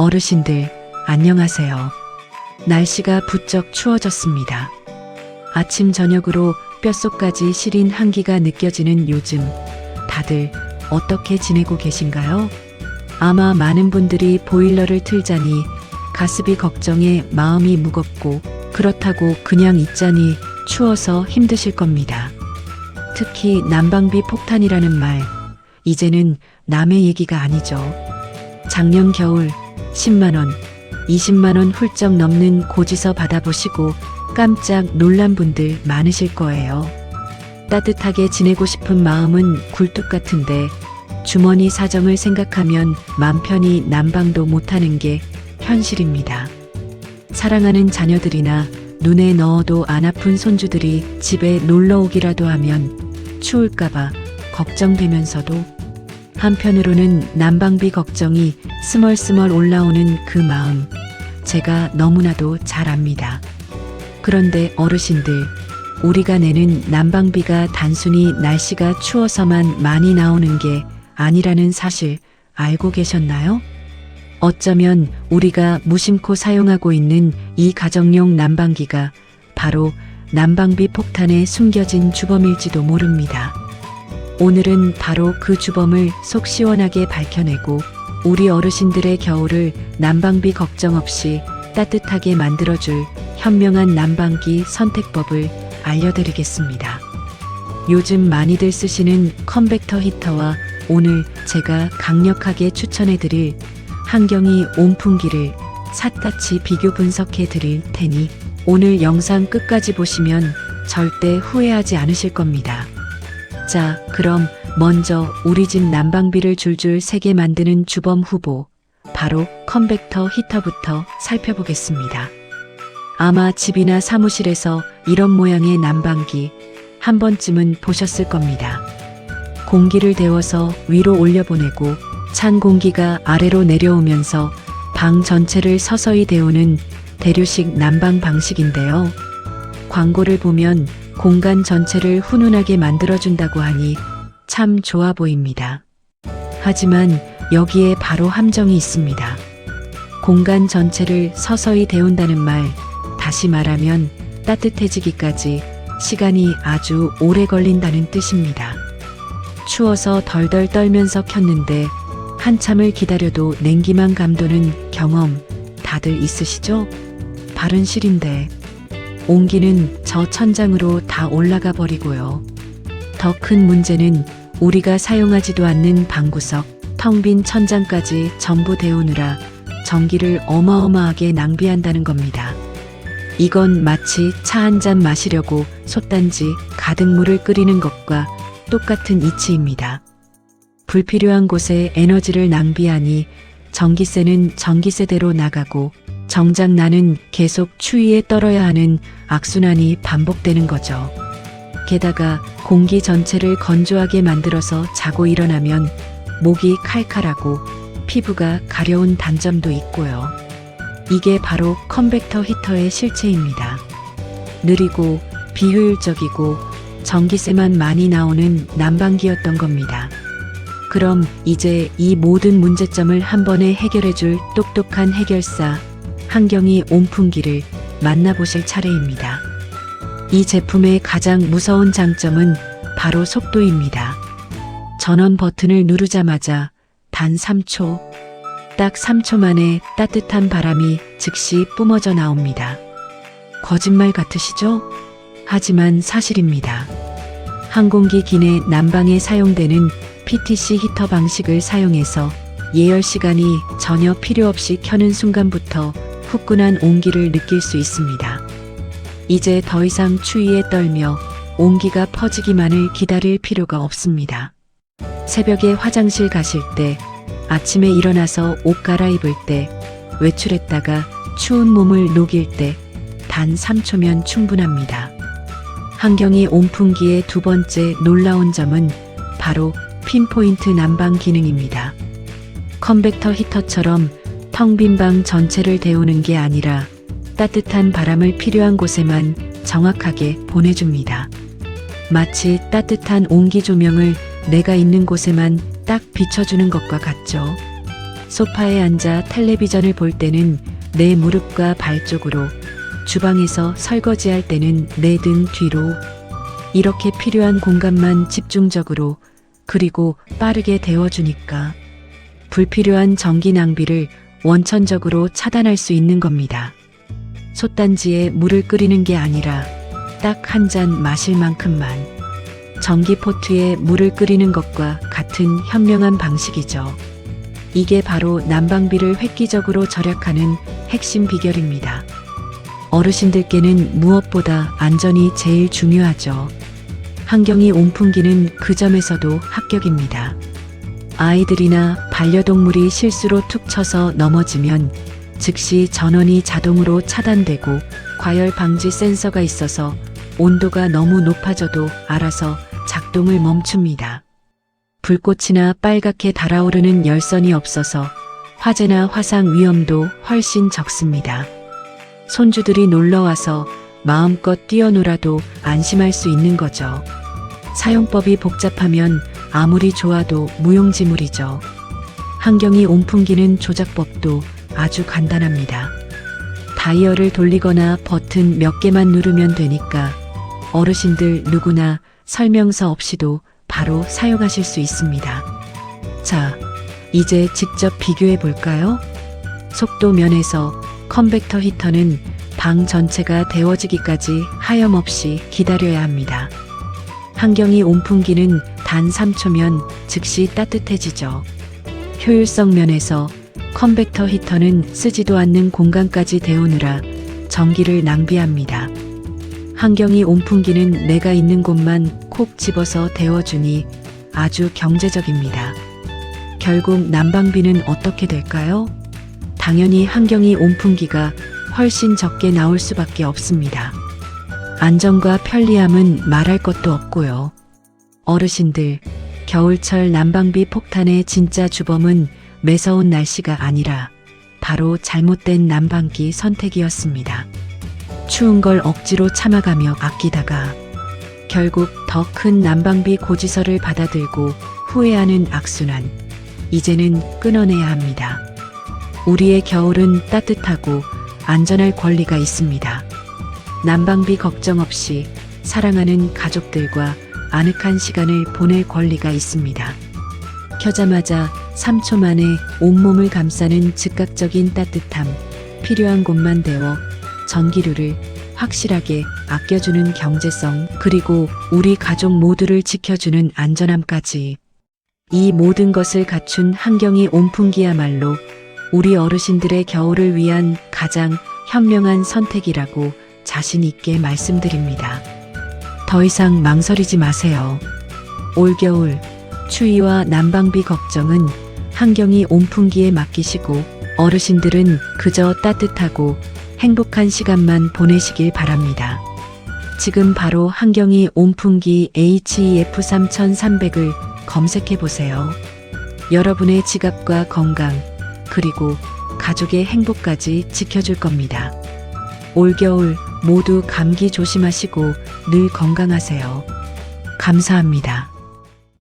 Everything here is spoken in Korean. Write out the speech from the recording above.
어르신들, 안녕하세요. 날씨가 부쩍 추워졌습니다. 아침 저녁으로 뼛속까지 시린 한기가 느껴지는 요즘, 다들 어떻게 지내고 계신가요? 아마 많은 분들이 보일러를 틀자니 가습이 걱정에 마음이 무겁고 그렇다고 그냥 있자니 추워서 힘드실 겁니다. 특히 난방비 폭탄이라는 말, 이제는 남의 얘기가 아니죠. 작년 겨울 10만원, 20만원 훌쩍 넘는 고지서 받아보시고 깜짝 놀란 분들 많으실 거예요. 따뜻하게 지내고 싶은 마음은 굴뚝 같은데 주머니 사정을 생각하면 맘 편히 난방도 못하는 게 현실입니다. 사랑하는 자녀들이나 눈에 넣어도 안 아픈 손주들이 집에 놀러 오기라도 하면 추울까봐 걱정되면서도 한편으로는 난방비 걱정이 스멀스멀 올라오는 그 마음 제가 너무나도 잘 압니다. 그런데 어르신들 우리가 내는 난방비가 단순히 날씨가 추워서만 많이 나오는 게 아니라는 사실 알고 계셨나요? 어쩌면 우리가 무심코 사용하고 있는 이 가정용 난방기가 바로 난방비 폭탄에 숨겨진 주범일지도 모릅니다. 오늘은 바로 그 주범을 속 시원하게 밝혀내고 우리 어르신들의 겨울을 난방비 걱정 없이 따뜻하게 만들어줄 현명한 난방기 선택법을 알려드리겠습니다. 요즘 많이들 쓰시는 컨벡터 히터와 오늘 제가 강력하게 추천해드릴 한경이 온풍기를 샅샅이 비교 분석해 드릴 테니 오늘 영상 끝까지 보시면 절대 후회하지 않으실 겁니다. 자, 그럼 먼저 우리 집 난방비를 줄줄 세게 만드는 주범 후보, 바로 컨벡터 히터부터 살펴보겠습니다. 아마 집이나 사무실에서 이런 모양의 난방기 한 번쯤은 보셨을 겁니다. 공기를 데워서 위로 올려보내고 찬 공기가 아래로 내려오면서 방 전체를 서서히 데우는 대류식 난방 방식인데요. 광고를 보면 공간 전체를 훈훈하게 만들어준다고 하니 참 좋아 보입니다. 하지만 여기에 바로 함정이 있습니다. 공간 전체를 서서히 데운다는 말, 다시 말하면 따뜻해지기까지 시간이 아주 오래 걸린다는 뜻입니다. 추워서 덜덜 떨면서 켰는데 한참을 기다려도 냉기만 감도는 경험 다들 있으시죠? 발은 실인데 온기는 저 천장으로 다 올라가 버리고요. 더 큰 문제는 우리가 사용하지도 않는 방구석, 텅 빈 천장까지 전부 데우느라 전기를 어마어마하게 낭비한다는 겁니다. 이건 마치 차 한 잔 마시려고 솥단지 가득 물을 끓이는 것과 똑같은 이치입니다. 불필요한 곳에 에너지를 낭비하니 전기세는 전기세대로 나가고 정작 나는 계속 추위에 떨어야 하는 악순환이 반복되는 거죠. 게다가 공기 전체를 건조하게 만들어서 자고 일어나면 목이 칼칼하고 피부가 가려운 단점도 있고요. 이게 바로 컨벡터 히터의 실체입니다. 느리고 비효율적이고 전기세만 많이 나오는 난방기였던 겁니다. 그럼 이제 이 모든 문제점을 한 번에 해결해줄 똑똑한 해결사 한경이 온풍기를 만나보실 차례입니다. 이 제품의 가장 무서운 장점은 바로 속도입니다. 전원 버튼을 누르자마자 단 3초, 딱 3초 만에 따뜻한 바람이 즉시 뿜어져 나옵니다. 거짓말 같으시죠? 하지만 사실입니다. 항공기 기내 난방에 사용되는 PTC 히터 방식을 사용해서 예열 시간이 전혀 필요 없이 켜는 순간부터 후끈한 온기를 느낄 수 있습니다. 이제 더 이상 추위에 떨며 온기가 퍼지기만을 기다릴 필요가 없습니다. 새벽에 화장실 가실 때, 아침에 일어나서 옷 갈아입을 때, 외출했다가 추운 몸을 녹일 때, 단 3초면 충분합니다. 한경이 온풍기의 두 번째 놀라운 점은 바로 핀포인트 난방 기능입니다. 컨벡터 히터처럼 텅 빈 방 전체를 데우는 게 아니라 따뜻한 바람을 필요한 곳에만 정확하게 보내줍니다. 마치 따뜻한 온기 조명을 내가 있는 곳에만 딱 비춰주는 것과 같죠. 소파에 앉아 텔레비전을 볼 때는 내 무릎과 발 쪽으로, 주방에서 설거지할 때는 내 등 뒤로, 이렇게 필요한 공간만 집중적으로 그리고 빠르게 데워주니까 불필요한 전기 낭비를 원천적으로 차단할 수 있는 겁니다. 솥단지에 물을 끓이는 게 아니라 딱 한 잔 마실 만큼만 전기포트에 물을 끓이는 것과 같은 현명한 방식이죠. 이게 바로 난방비를 획기적으로 절약하는 핵심 비결입니다. 어르신들께는 무엇보다 안전이 제일 중요하죠. 환경이 온풍기는 그 점에서도 합격입니다. 아이들이나 반려동물이 실수로 툭 쳐서 넘어지면 즉시 전원이 자동으로 차단되고 과열 방지 센서가 있어서 온도가 너무 높아져도 알아서 작동을 멈춥니다. 불꽃이나 빨갛게 달아오르는 열선이 없어서 화재나 화상 위험도 훨씬 적습니다. 손주들이 놀러와서 마음껏 뛰어놀아도 안심할 수 있는 거죠. 사용법이 복잡하면 아무리 좋아도 무용지물이죠. 환경이 온풍기는 조작법도 아주 간단합니다. 다이얼을 돌리거나 버튼 몇 개만 누르면 되니까 어르신들 누구나 설명서 없이도 바로 사용하실 수 있습니다. 자, 이제 직접 비교해 볼까요? 속도 면에서 컨벡터 히터는 방 전체가 데워지기까지 하염없이 기다려야 합니다. 환경이 온풍기는 단 3초면 즉시 따뜻해지죠. 효율성 면에서 컨벡터 히터는 쓰지도 않는 공간까지 데우느라 전기를 낭비합니다. 환경이 온풍기는 내가 있는 곳만 콕 집어서 데워주니 아주 경제적입니다. 결국 난방비는 어떻게 될까요? 당연히 환경이 온풍기가 훨씬 적게 나올 수밖에 없습니다. 안전과 편리함은 말할 것도 없고요. 어르신들, 겨울철 난방비 폭탄의 진짜 주범은 매서운 날씨가 아니라 바로 잘못된 난방기 선택이었습니다. 추운 걸 억지로 참아가며 아끼다가 결국 더 큰 난방비 고지서를 받아들고 후회하는 악순환. 이제는 끊어내야 합니다. 우리의 겨울은 따뜻하고 안전할 권리가 있습니다. 난방비 걱정 없이 사랑하는 가족들과 아늑한 시간을 보낼 권리가 있습니다. 켜자마자 3초 만에 온몸을 감싸는 즉각적인 따뜻함, 필요한 곳만 데워 전기료를 확실하게 아껴주는 경제성, 그리고 우리 가족 모두를 지켜주는 안전함까지. 이 모든 것을 갖춘 환경이 온풍기야말로 우리 어르신들의 겨울을 위한 가장 현명한 선택이라고 자신 있게 말씀드립니다. 더 이상 망설이지 마세요. 올겨울 추위와 난방비 걱정은 환경이 온풍기에 맡기시고 어르신들은 그저 따뜻하고 행복한 시간만 보내시길 바랍니다. 지금 바로 환경이 온풍기 HEF 3300을 검색해 보세요. 여러분의 지갑과 건강, 그리고 가족의 행복까지 지켜줄 겁니다. 올겨울 모두 감기 조심하시고 늘 건강하세요. 감사합니다.